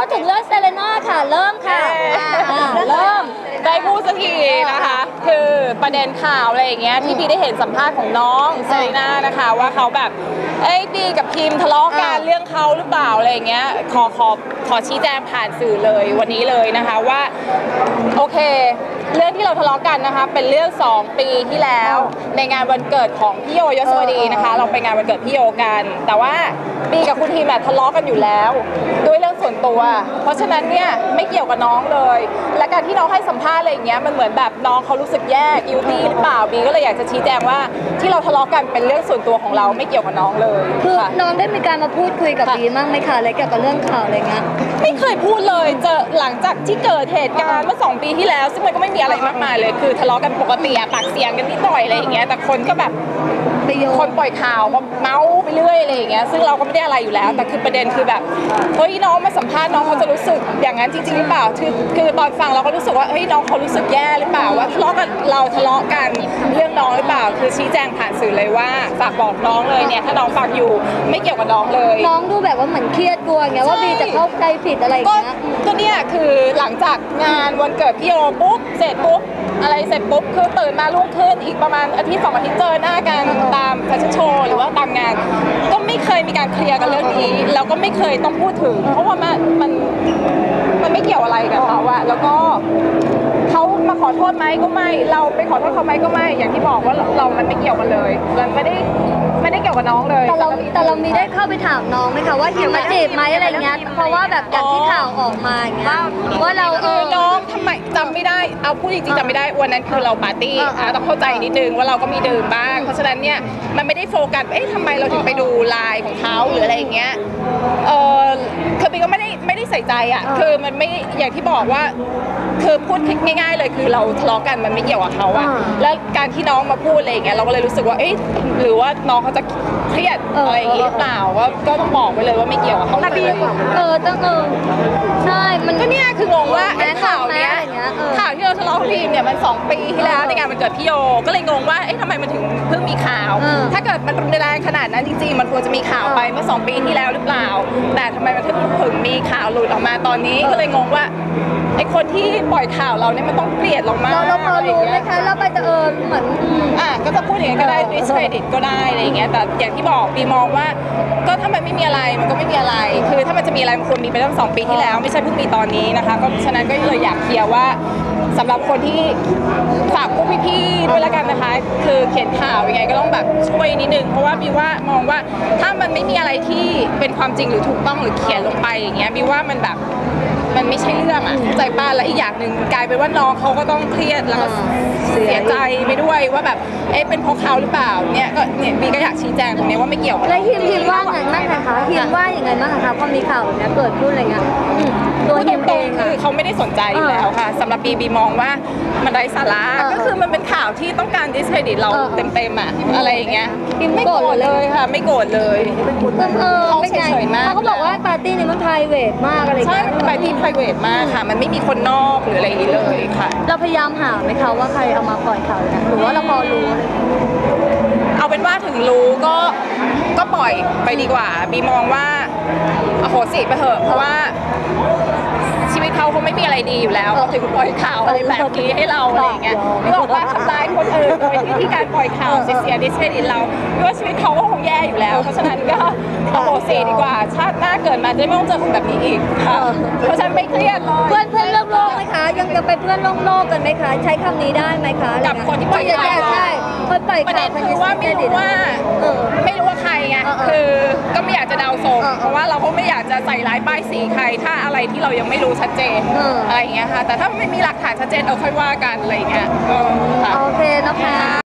พูดถึงเรื่องเซเลน่าค่ะ เริ่มค่ะอ่าเริ่ม ได้พูดสักทีนะคะคือ ประเด็นข่าวอะไรอย่างเงี้ยที่พี่ได้เห็นสัมภาษณ์ของน้องเซรีน่านะคะ ว่าเขาแบบเอ้ยบีกับพิมทะเลาะกันอ่าเรื่องเขาหรือเปล่าอะไรอย่างเงี้ยขอขอขอชี้แจงผ่านสื่อเลยวันนี้เลยนะคะว่าโอเค เรื่องที่เราทะเลาะกันนะคะ เป็นเรื่อง 2 ปีที่แล้ว ในงานวันเกิดของพี่โยยศวดีนะคะ เราไปงานวันเกิดพี่โยกัน แต่ว่าบีกับคุณทีมอะทะเลาะกันอยู่แล้ว ด้วยเรื่องส่วนตัว เพราะฉะนั้นเนี่ยไม่เกี่ยวกับน้องเลย และการที่น้องให้สัมภาษณ์อะไรอย่างเงี้ยมันเหมือนแบบน้องเขารู้สึกแย่กิวตี้หรือเปล่าบีก็เลยอยากจะชี้แจงว่าที่เราทะเลาะกันเป็นเรื่องส่วนตัวของเราไม่เกี่ยวกับน้องเลยคือค่ะ น้องได้มีการมาพูดคุยกับค่ะ บีบ้างไหมคะอะไรเกี่ยวกับเรื่องข่าวอะไรเงี้ย ไม่เคยพูดเลยเจอหลังจากที่เกิดเหตุการณ์เมื่อสองปีที่แล้ว ซึ่งมันก็ไม่มีอะไรมากมายเลยคือทะเลาะกันปกติอะปากเสียงกันนิดหน่อยอะไรอย่างเงี้ยแต่คนก็แบบ ไปโยคนปล่อยข่าวก็เมาส์ไปเรื่อยอะไรอย่างเงี้ยซึ่งเราก็ไม่ได้อะไรอยู่แล้ว แต่คือประเด็นคือแบบเฮ้ยน้องมาสัมภาษณ์น้องเขาจะรู้สึกอย่างนั้นจริงๆหรือเปล่าคือคือตอนฟังเราก็รู้สึกว่าเฮ้ยน้องเขารู้สึกแย่หรือเปล่าว่าทะเลาะกันเราทะเลาะกันเรื่องน้องหรือเปล่า คือชี้แจงผ่านสื่อเลยว่าฝากบอกน้องเลยเนี่ยถ้าน้องฟังอยู่ไม่เกี่ยวกับน้องเลย น้องดูแบบว่าเหมือนเครียดกลัวอย่างเงี้ยว่าใช่บีจะเข้าใจผิดอะไรอย่างก็เงี้ย ก็เนี่ยคือหลังจากงานวันเกิดพี่โอปุ๊บเสร็จปุ๊บอะไรเสร็จปุ๊บคือตื่นมารุ่งขึ้นอีกประมาณอาทิตย์สองอาทิตย์เจอหน้ากันตามแฟชั่นโชว์หรือว่าตามงาน ก็ไม่เคยมีการเคลียร์กันเรื่องนี้แล้วก็ไม่เคยต้องพูดถึง เพราะว่ามันมันมันไม่เกี่ยวอะไรกับเขาอะแล้วก็เขามาขอโทษไหมก็ไม่ เราไปขอโทษเขาไหมก็ไม่ อย่างที่บอกว่าเราเรามันไม่เกี่ยวกันเลยมันไม่ได้ไม่ได้เกี่ยวกับน้องเลยแต่เราแต่เรามีได้เข้าไปถามน้องไหมคะว่าหิวมาจีบไหมอะไรเงี้ยเพราะว่าแบบอย่างที่ข่าวออกมาอย่างเงี้ยว่าเราเอคืออน้องทำไม จำไม่ได้เอาพูดจริงๆจำไม่ได้วันนั้นคือเราปาร์ตี้อ่าอะต้องเข้าใจนิดนึงว่าเราก็มีดื่มบ้าง เพราะฉะนั้นเนี่ยมันไม่ได้โฟกัสเอ๊ะทำไมเราถึงไปดูไลน์ของเขาหรืออะไรอย่างเงี้ยเออคือบีก็ไม่ได้ไม่ได้ ใส่ใจอะคือมันไม่อย่างที่บอกว่าคือพูดง่าย ๆ เลยคือเราทะเลาะกันมันไม่เกี่ยวกับเขาอะอ่าแล้วการที่น้องมาพูดอะไรอย่างเงี้ยเราก็เลยรู้สึกว่าเอ๊ะหรือว่าน้องเขาจะเครียดเออออะไรอย่างงี้หรือเปล่าว่าก็ต้องบอกไปเลยว่าไม่เกี่ยวกับเขาเลยเออต้องเออใช่มันก็เนี่ยคืองงว่าไอ้ข่าวเนี้ยแนะนำไหมอะไรเงี้ยเออข่าวที่เราทะเลาะกับทีมเนี่ยมัน 2 ปีที่แล้วในงานมันเกิดพี่โยก็เลยงงว่าเอ๊ะทำไมมันถึงเพิ่งมีข่าวเออถ้าเกิดมันรุนแรงขนาดนั้นจริงๆมันควรจะมีข่าวไปเมื่อ 2 ปีที่แล้วหรือเปล่า แต่ทำไมมันถึงถึงมีข่าวหลุดออกมาตอนนี้ก็เลยงงว่าไอ้คนที่ปล่อยข่าวเราเนี่ยมันต้องเกลียดเรามากเราเราพอรู้ไหมคะเราไปจะเออเหมือน อะก็จะพูดอย่างนี้นก็ได้เออ discredit ก็ได้อะไรอย่างเงี้ยแต่อย่างที่บอกปีมองว่า ก็ถ้ามันไม่มีอะไรมันก็ไม่มีอะไร คือถ้ามันจะมีอะไรมันควรมีไปตั้งสองปีที่แล้ว ไม่ใช่เพิ่งมีตอนนี้นะคะ ก็ฉะนั้นก็เลยอยากเคลียร์ว่าสำหรับคนที่ฝากพวกพี่ๆด้วยแล้วกันนะคะ คือเขียนข่าวยังไงก็ต้องแบบช่วยนิดนึงเพราะว่าบีว่ามองว่าถ้ามันไม่มีอะไรที่เป็นความจริงหรือถูกต้องหรือเขียนลงไปอย่างเงี้ยบีว่ามันแบบมันไม่ใช่เรื่องอะเข้าใจป้าและอีกอย่างหนึ่งกลายเป็นว่าน้องเขาก็ต้องเครียดแล้วก็อ่าเสียใจไปด้วยว่าแบบเอ๊ะเป็นเพราะเขาหรือเปล่าเนี่ยก็ เนี่ยบีก็อยากชี้แจงตรงนี้ว่าไม่เกี่ยวกับแล้วฮิมฮิมว่าไงบ้างคะฮิมว่าอย่างไงบ้างคะพอมีข่าวแบบเนี้ยเกิดขึ้นอะไรเงี้ยอืมตัวพูดฮิมตเอรงงๆอะ คือเขาไม่ได้สนใจอยู่แล้วค่ะสำหรับบีบีมองว่ามันไร้สาระเออก็คือมันเป็นข่าวที่ต้องการ discredit เราเออเต็มๆอะอะไรอย่างเงี้ยฮิมไม่โกโกรรธธเลเลย ยค่ะ ไม่โกรธเลย เออเขาไม่ไงเฉยๆมาก เขาก็บอกว่าปาร์ตี้นี้มัน private มากอะไรใช่เงี้ยมันไปที่ private มากค่ะ มันไม่มีคนนอกหรืออะไรอย่างงี้เลยค่ะ เราพยายามหาไหมคะว่าใครเอามาปล่อยข่าวเนี่ยหรือว่าเราพอรู้อะไรเงี้ย เอาเป็นว่าถึงรู้ก็ก็ปล่อยไปดีกว่า บีมองว่าอโหสิไปเถอะเพราะว่าชีวิตเขาคงไม่มีอะไรดีอยู่แล้วเขาถึงปล่อยข่าวอะไรแบบนี้ให้เราอะไรอย่างเงี้ยนึกออกว่าทำร้ายคนอื่นโดยที่ที่การปล่อยข่าวเสียดิสเครดิตเราเพราะว่าชีวิตเขาก็คงแย่อยู่แล้ว เพราะฉะนั้นก็อโหสิดีกว่า ชาติหน้าเกิดมาจะไม่ต้องเจอคนแบบนี้อีกค่ะเพราะฉะนันไม่เครียดเลยเพื่อนเพื่อนโลกโลกไหมคะ ยังจะไปเพื่อนโลกโลกกันไหมคะ ใช้คำนี้ได้ไหมคะกับคนที่ปล่อยใช่ข่าวใช่ คนปล่อยประข่าเด็วนคือว่าไม่รู้ว่าเออ ไม่รู้ว่าใครไงเออเออคือก็ไม่อยากจะเดาทรงเออเออเพราะว่าเราก็ไม่อยากจะใส่ร้ายป้ายสีใคร ถ้าอะไรที่เรายังไม่รู้ชัดเจนเอออ อะไรอย่างเงี้ยค่ะ แต่ถ้าไม่มีหลักฐานชัดเจนเออค่อยว่ากันอะไรอย่างเงี้ยเออค่ะ โอเคนะคะ